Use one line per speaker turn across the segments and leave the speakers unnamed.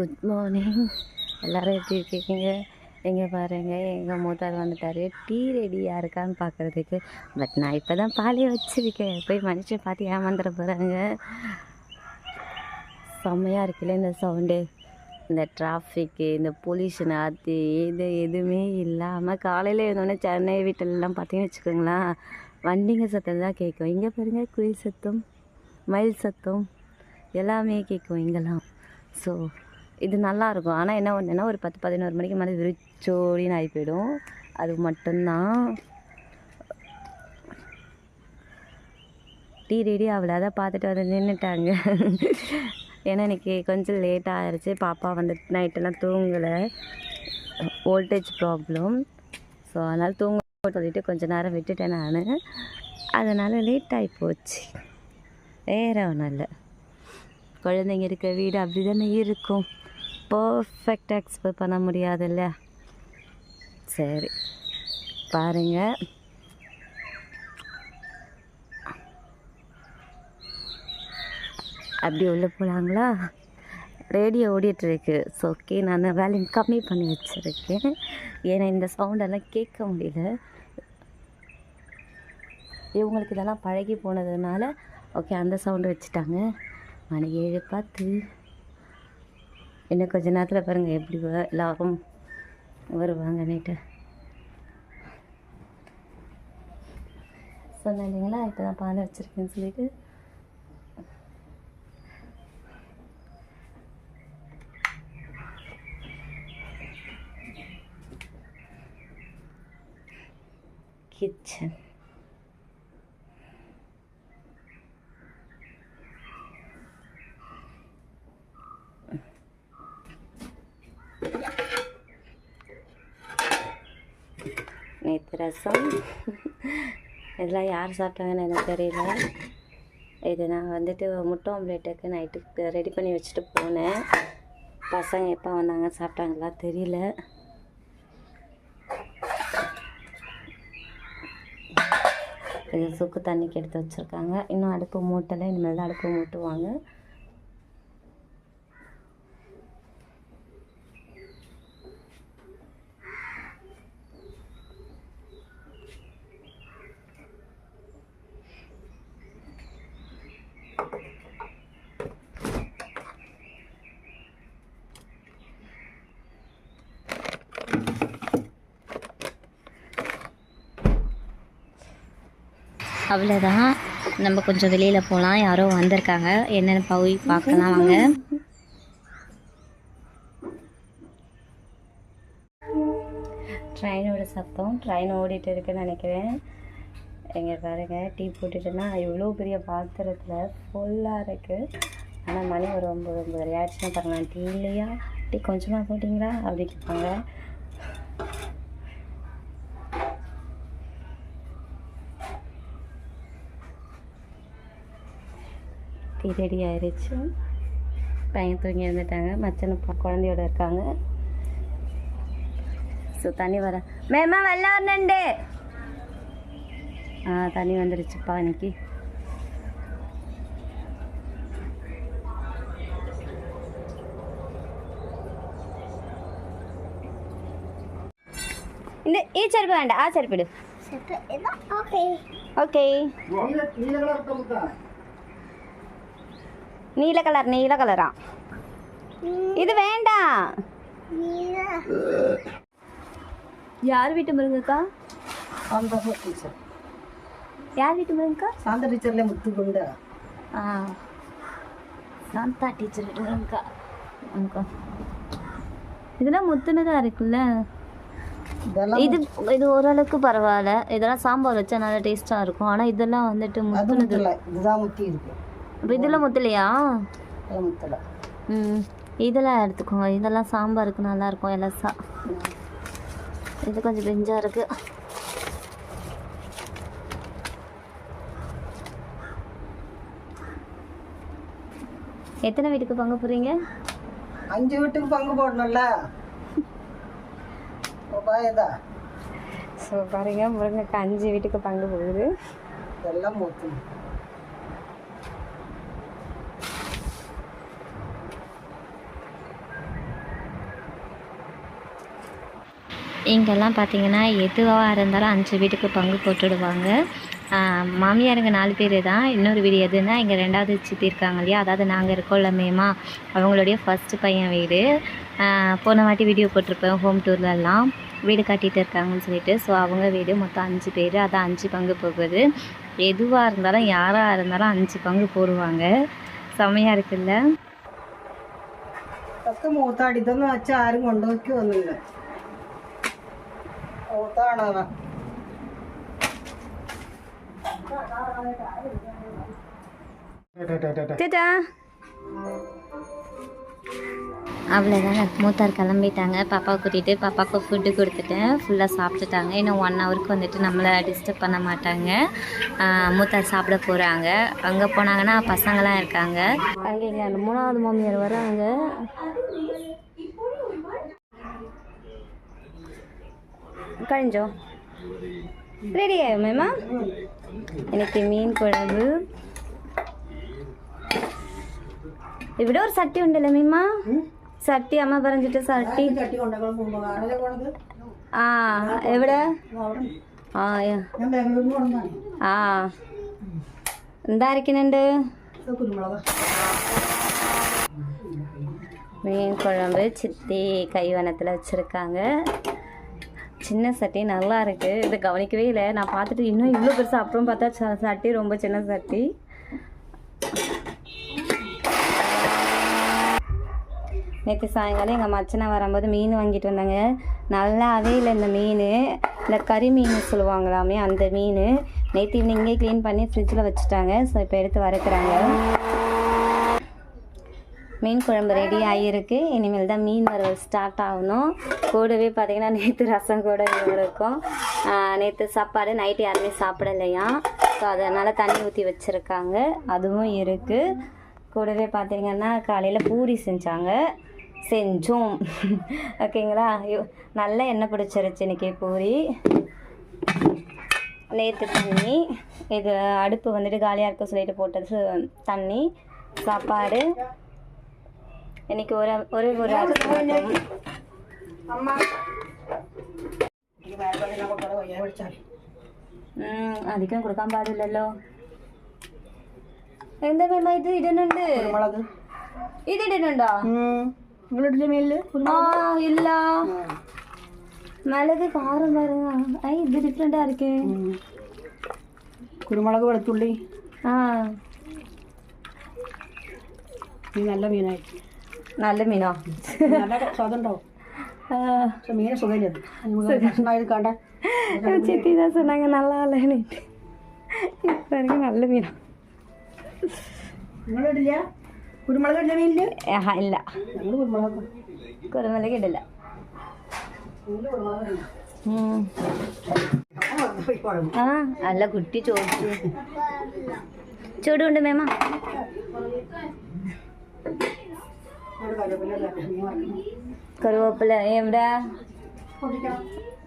Good morning எல்லோரும் எப்படி இருக்கீங்க? எங்கே பாருங்கள் எங்கள் மூத்தார் வந்துட்டார். டீ ரெடியாக இருக்கான்னு பார்க்குறதுக்கு பட் நான் இப்போ தான் பாலியை வச்சுருக்கேன். போய் மனுஷன் பார்த்து ஏமாந்துட போகிறாங்க செம்மையாக இருக்குல்ல இந்த சவுண்டு இந்த டிராஃபிக்கு இந்த பொல்யூஷன் அது இது எதுவுமே இல்லாமல் காலையில் எழுந்தோடனே சென்னை வீட்டிலலாம் பார்த்தீங்கன்னு வச்சுக்கோங்களேன். வண்டிங்க சத்தம் தான் கேட்கும். இங்கே பாருங்கள் குயில் சத்தம் மயில் சத்தம் எல்லாமே கேட்கும் இங்கெல்லாம். ஸோ இது நல்லாயிருக்கும் ஆனால் என்ன ஒன்றுன்னா ஒரு பத்து பதினோரு மணிக்கு மேலே விரிச்சோடின்னு ஆகி போயிடும். அது மட்டும்தான். டீ ரெடி ஆகல. அதை பார்த்துட்டு வந்து நின்றுட்டாங்க ஏன்னா இன்னைக்கு கொஞ்சம் லேட்டாக ஆயிடுச்சு பாப்பா வந்து நைட்டெல்லாம் தூங்கலை. வோல்டேஜ் ப்ராப்ளம் ஸோ அதனால் தூங்க சொல்லிட்டு கொஞ்சம் நேரம் விட்டுட்டேன் நான். அதனால் லேட் ஆகி போச்சு. வேறு ஒன்றும் இல்லை. குழந்தைங்க இருக்க வீடு அப்படி தானே இருக்கும். பர்ஃபெக்டாக எக்ஸ்பெக்ட் பண்ண முடியாதுல்ல? சரி பாருங்கள் அப்படி உள்ளே போகலாங்களா ரேடியோ ஓடிட்டுருக்கு. ஸோ ஓகே நான் வேல்யூம் கம்மி பண்ணி வச்சுருக்கேன். ஏன்னா இந்த சவுண்டெல்லாம் கேட்க முடியல. இவங்களுக்கு இதெல்லாம் பழகி போனதுனால ஓகே அந்த சவுண்டு வச்சுட்டாங்க. மணி ஏழு பார்த்து இன்னும் கொஞ்ச நேரத்தில் பாருங்கள் எப்படி வ- எல்லாரும் வருவாங்க நைட்டு சொன்னேன் இல்லைங்களா இப்போ தான் பால் வச்சுருக்கேன்னு சொல்லிட்டு. கிச்சன் நேற்று ரசம். இதெல்லாம் யார் சாப்பிட்டாங்கன்னு எனக்கு தெரியல. இது நான் வந்துட்டு முட்டை ஆம்லேட்டுக்கு நைட்டுக்கு ரெடி பண்ணி வச்சுட்டு போனேன். பசங்க எப்போ வந்தாங்க சாப்பிட்டாங்களா தெரியல. இது சுக்கு தண்ணிக்கு எடுத்து வச்சுருக்காங்க. இன்னும் அடுப்பு மூட்டலை இனிமேல் தான் அடுப்பு மூட்டுவாங்க.
அவ்வளோதான் நம்ம கொஞ்சம் வெளியில் போகலாம் யாரோ வந்திருக்காங்க. என்னென்னு போய் பார்க்கலாம் வாங்க.
ட்ரெயினோட சத்தம். ட்ரெயின் ஓடிட்டு இருக்குன்னு நினைக்கிறேன். எங்கே பாருங்க டீ போட்டுட்டுனா இவ்வளோ பெரிய பாத்திரத்தில் ஃபுல்லாக இருக்குது ஆனால் மணி ஒரு ஒம்பது ஒம்பது ஆயிடுச்சுன்னா பாருங்களேன். டீ இல்லையா? டீ கொஞ்சமாக போட்டிங்களா? அப்படி கேட்பாங்க. டீ ரெடி ஆயிடுச்சு பையன் தூங்கி இருந்துட்டாங்க மச்சனை குழந்தையோட இருக்காங்க. ஸோ தண்ணி வர மேமா வெள்ள வரணுண்டு. ஆ தண்ணி வந்துருச்சுப்பா இன்னைக்கு. இந்த ಈ செருப்பு வேண்டாம் ஆ செருப்பு இடு ஓகே நீல கலர் நீல கலரா? இது வேண்டாம் யார் வீட்டு முருங்கக்கா?
டீச்சர்.
யார் வீட்டு முருங்கக்கா?
சாந்தா டீச்சர்ல முத்துக்குண்ட
ஆ. சாந்தா டீச்சர் வீட்டு முருங்கக்கா. அக்கா இதெல்லாம் முத்துனதாக இருக்குல்ல?
இதெல்லாம்
இது இது ஓரளவுக்கு பரவாயில்ல. இதெல்லாம் சாம்பார் வச்சா நல்லா டேஸ்ட்டாக இருக்கும். ஆனால் இதெல்லாம் வந்துட்டு முத்துனது
இதுதான் முத்தி இருக்கு.
இப்போ இதெல்லாம் முத்தலையா?
அது முத்தல.
ம். இதெல்லாம் எடுத்துக்கோங்க. இதெல்லாம் சாம்பாருக்கு நல்லா இருக்கும் எலசா இது கொஞ்சம் பெஞ்சாக இருக்கு. எத்தனை வீட்டுக்கு பங்கு போகிறீங்க
அஞ்சு வீட்டுக்கு பங்கு போடணும்ல.
ஸோ பாருங்க. முருங்கைக்காய் அஞ்சு வீட்டுக்கு பங்கு போகுது.
இதெல்லாம் முத்து
இங்கெல்லாம் பார்த்தீங்கன்னா எதுவாக இருந்தாலும் அஞ்சு வீட்டுக்கு பங்கு போட்டுடுவாங்க ஆஹ் மாமியாருங்க நாலு பேர் தான் இன்னொரு வீடு எதுன்னா இங்கே ரெண்டாவது சித்தி இருக்காங்க இல்லையா அதாவது நாங்கள் இருக்கோம்ல மேமா அவங்களுடைய ஃபஸ்ட்டு பையன் வீடு ஆஹ் போன வாட்டி வீடியோ போட்டிருப்பேன் ஹோம் டூர்லலாம் வீடு கட்டிட்டு இருக்காங்கன்னு சொல்லிட்டு ஸோ அவங்க வீடு மொத்தம் அஞ்சு பேர் அதான் அஞ்சு பங்கு போகுது எதுவாக இருந்தாலும் யாராக இருந்தாலும் அஞ்சு பங்கு போடுவாங்க செமையாக இருக்குல்ல
ഒക്കെ മൂത്താടി ഇതൊന്നും വെച്ചാൽ ആരും കൊണ്ടുപോക്കി
அவ்வளோதான் மூத்தார் கிளம்பிட்டாங்க பாப்பா கூட்டிகிட்டு பாப்பாவுக்கு ஃபுட்டு கொடுத்துட்டேன் ஃபுல்லாக சாப்பிட்டுட்டாங்க இன்னும் ஒன் ஹவருக்கு வந்துட்டு நம்மளை டிஸ்டர்ப் பண்ண மாட்டாங்க. மூத்தார் சாப்பிட போகிறாங்க அங்கே போனாங்கன்னா பசங்களாம் இருக்காங்க.
அங்கே மூணாவது மாமியார் வராங்க. கழிஞ்சோ ரெடி மேமா எனக்கு மீன் குழம்பு ഇവിടെ ഒരു സട്ടി ഉണ്ടല്ലോ മീമ്മ സട്ടി അമ്മ പറഞ്ഞിട്ട് സട്ടി
കട്ടി കൊണ്ടേക്കണം പോകുമ്പോൾ ആരല്ലേ പോണത്
ആ എവിടെ
അവിടെ
ആ യാ.
ഞാൻ ബാംഗ്ലൂരിൽ നിന്ന് കൊണ്ടാണ്
ആ എന്താ അരക്കുന്നുണ്ട്
കുരുമുളക്
மீன் குழம்பு சித்தி கைவனத்தில் வச்சுருக்காங்க சின்ன சட்டி நல்லா இருக்குது இது கவனிக்கவே இல்லை. நான் பார்த்துட்டு இன்னும் இவ்வளோ பெருசாக அப்புறம் பார்த்தா ச- சட்டி ரொம்ப சின்ன சட்டி. நேற்று சாயங்காலம் எங்கள் மச்சனை வரும்போது மீன் வாங்கிட்டு வந்தாங்க. நல்லாவே இல்லை இந்த மீன். இந்த கறி மீன் சொல்லுவாங்களாமே அந்த மீன். நேற்று ஈவினிங்கே க்ளீன் பண்ணி ஃப்ரிட்ஜில் வச்சுட்டாங்க. ஸோ இப்போ எடுத்து வறுக்கிறாங்க. மீன் குழம்பு ரெடி ஆகியிருக்கு இனிமேல் தான் மீன் வறுவல் ஸ்டார்ட் ஆகணும். கூடவே பார்த்தீங்கன்னா நேற்று ரசம் கூட இருக்கும். நேற்று சாப்பாடு நைட்டு யாருமே சாப்பிடலையா? ஸோ அதனால் தண்ணி ஊற்றி வச்சுருக்காங்க. அதுவும் இருக்குது கூடவே பார்த்தீங்கன்னா காலையில் பூரி செஞ்சாங்க. செஞ்சோம். ஓகேங்களா ஐயோ, நல்ல எண்ணெய் பிடிச்சிருச்சு இன்றைக்கி பூரி. நேற்று தண்ணி. இது அடுப்பு வந்துட்டு காலியாக இருக்க சொல்லிட்டு போட்டது தண்ணி. சாப்பாடு. എനിക്ക് ഒരേ ഒരേ അധികം കൊടുക്കാൻ പാടില്ലല്ലോ. എന്താ വേണ്ട ഇത് ഇടുന്നുണ്ട് ഇത് ഇടുന്നുണ്ടോ ഇല്ല. മിളക് കാറും പറഞ്ഞ ഐ ഇത് ഡിഫറെന്റ് ആയിരിക്കേ.
കുരുമുളക് വെളുത്തുള്ളി.
ആ.
നല്ല മീനായിട്ട്
നല്ല മീനോ
നല്ല സ്വാദുണ്ടാവും
ആ,
പക്ഷെ മീനെ സുഖമില്ല നമുക്ക് ഭക്ഷണമായത് കണ്ട
சித்தி தான் சொன்னாங்க நல்லா இல்லைன்னு இப்போ இருக்கு நல்ல மீனா
നിങ്ങളിടില്ല കുരുമുളക് ഇടില്ല മീനില്
ആഹാ ഇല്ല
ഞങ്ങൾ കുരുമുളക്
കുരുമുളക് ഇടില്ല ഉം. ആ അല്ല കുട്ടി ചോദിച്ചു ചൂടുണ്ട് മേമ கருவேப்பிலை. எப்படா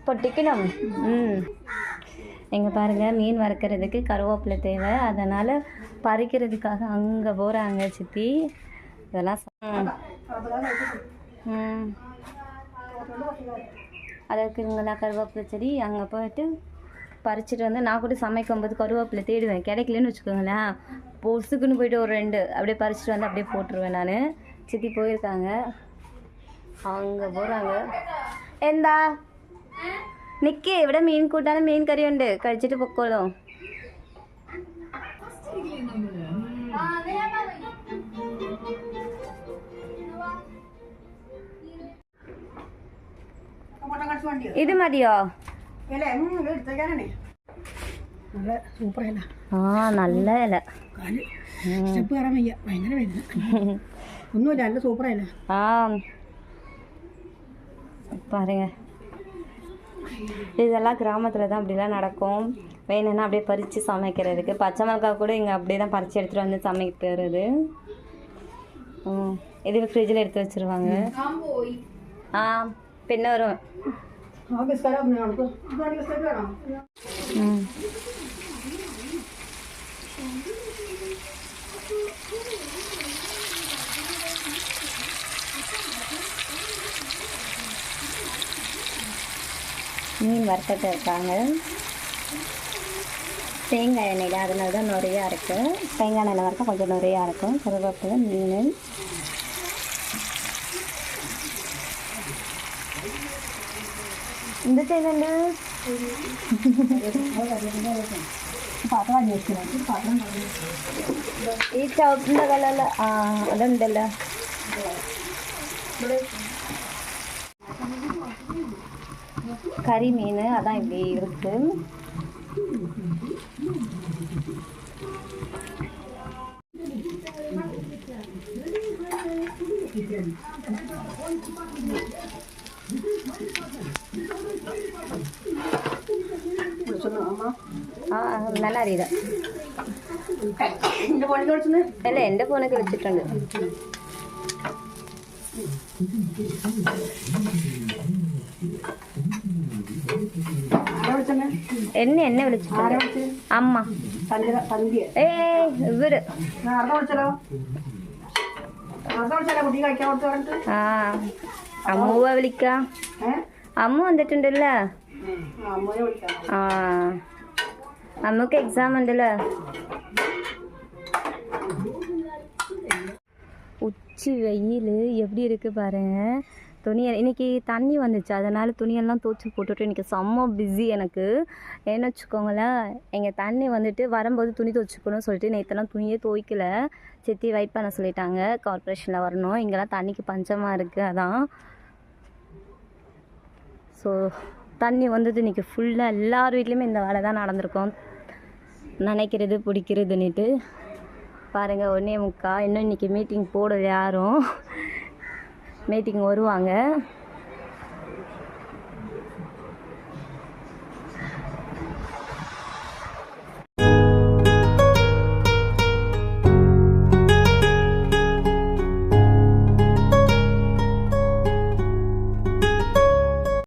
பொட்டிக்கணும். ம். இங்கே பாருங்கள் மீன் வறுக்கிறதுக்கு கருவேப்பிலை தேவை. அதனால் பறிக்கிறதுக்காக அங்கே போகிறாங்க சித்தி. இதெல்லாம் ம். அதற்குங்களா கருவேப்பிலை செடி. அங்கே போயிட்டு பறிச்சிட்டு வந்து நான் கூட சமைக்கும்போது கருவேப்பிலை தேடுவேன். கிடைக்கலன்னு வச்சுக்கோங்களேன். பொசுக்குன்னு போயிட்டு ஒரு ரெண்டு. அப்படியே பறிச்சுட்டு வந்து அப்படியே போட்டுருவேன் நான். சித்தி போயிருக்காங்க அங்கே போகிறாங்க എന്താ നിക്ക് ഇവിടെ മീൻ കൂട്ടാനും മീൻ കറിയുണ്ട് കഴിച്ചിട്ട് പൊക്കോളൂ ഇത് മതിയോ
ഇല എടുത്തേക്കാനാണേ നല്ല സൂപ്പർ ഇല
ആ നല്ല ഇല
കാല് സ്റ്റെപ്പ് കയറാൻ വയ്യ ഭയങ്കര വേദന ഒന്നുമില്ല നല്ല സൂപ്പർ ഇല
ஆ பாருங்க இதெல்லாம் கிராமத்தில் தான் அப்படிலாம் நடக்கும் வேணும்னா அப்படியே பறித்து சமைக்கிறதுக்கு பச்சை மிளகாய் கூட இங்கே அப்படியே தான் பறித்து எடுத்துகிட்டு வந்து சமைக்கிறது ம் இது ஃப்ரிட்ஜில் எடுத்து வச்சுருவாங்க ஆ പിന്നെ വരും
ആ ബിസ്കറ്റ് നമുക്ക് ഇതാണ് ബിസ്കറ്റ് വേണം
ம் மீன் வறுத்துட்டு இருக்காங்க தேங்காய் எண்ணெயில் அதனால தான் நிறையா இருக்குது தேங்காய் எண்ணெயில் வறுத்தா கொஞ்சம் நிறையா இருக்கும் கருவேப்பிலை மீன் இந்த சேனல்
പാത്രം അന്വേഷിക്കണം പാത്രം
ഈ ചുവപ്പിൻ്റെ കളറിൽ ആ അതുണ്ടല്ലോ கறிமீன் அதான் இப்படி இருக்கு
അമ്മ
ആ നല്ല അറിയില്ല
എന്റെ പണി തുടച്ചത്
അല്ല എൻ്റെ ഫോണൊക്കെ വെച്ചിട്ടുണ്ട്
ആരാ വിളിച്ചെന്നെ
എന്നെ എന്നെ
ആരാ
വിളിച്ചിട്ടുണ്ട്
വിളിച്ചത്
അമ്മ
സന്ധ്യ സന്ധ്യ
ഏ ഇവര്
ആരുടെ വിളിച്ചല്ലോ ആരുടെ വിളിച്ചല്ലോ കുട്ടി കഴിക്കാൻ കൊടുത്ത് പറഞ്ഞിട്ട്
ആ അമ്മുവ വിളിക്കാം
ഏഹ്
അമ്മ വന്നിട്ടുണ്ടല്ലോ
അമ്മനെ വിളിക്കാം
ആ അമ്മക്ക് എക്സാം ഉണ്ടല്ലോ உச்சி வெயில் எப்படி இருக்குது பாருங்க துணி இன்னைக்கு தண்ணி வந்துச்சு. அதனால் துணியெல்லாம் துவச்சி போட்டுட்டு இன்றைக்கி செம்ம பிஸி எனக்கு. ஏன்னு வச்சுக்கோங்களேன் எங்கள் தண்ணி வந்துட்டு வரும்போது துணி துவச்சிக்கணும்னு சொல்லிட்டு நேற்றுலாம் துணியே துவைக்கல. சித்தி வெயிட் பண்ண சொல்லிட்டாங்க. கார்ப்பரேஷனில் வரணும். இங்கெல்லாம் தண்ணிக்கு பஞ்சமாக இருக்குது அதான். ஸோ தண்ணி வந்தது இன்றைக்கி ஃபுல்லாக எல்லார் வீட்லேயுமே இந்த வேலை தான் நடந்திருக்கோம். நினைக்கிறது பிடிக்கிறதுன்னுட்டு. பாருங்கள் ஒன்றே முக்கா. இன்னும் இன்றைக்கி மீட்டிங் போடல யாரும். மீட்டிங் வருவாங்க.